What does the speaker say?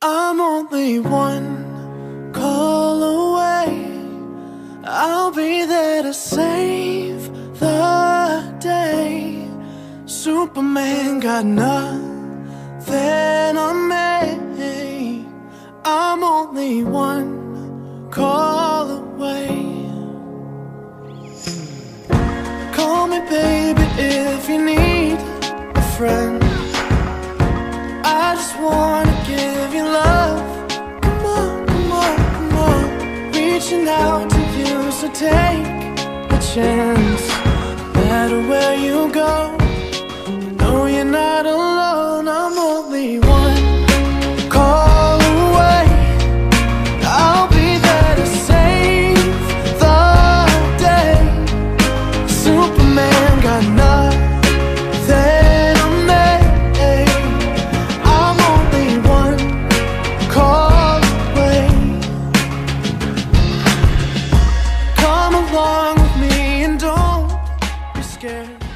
I'm only one call away. I'll be there to save the day. Superman got nothing on me. I'm only one call away. Call me, baby, if you need a friend. I just wanna Reaching out to you, so take a chance. No matter where you go, scared.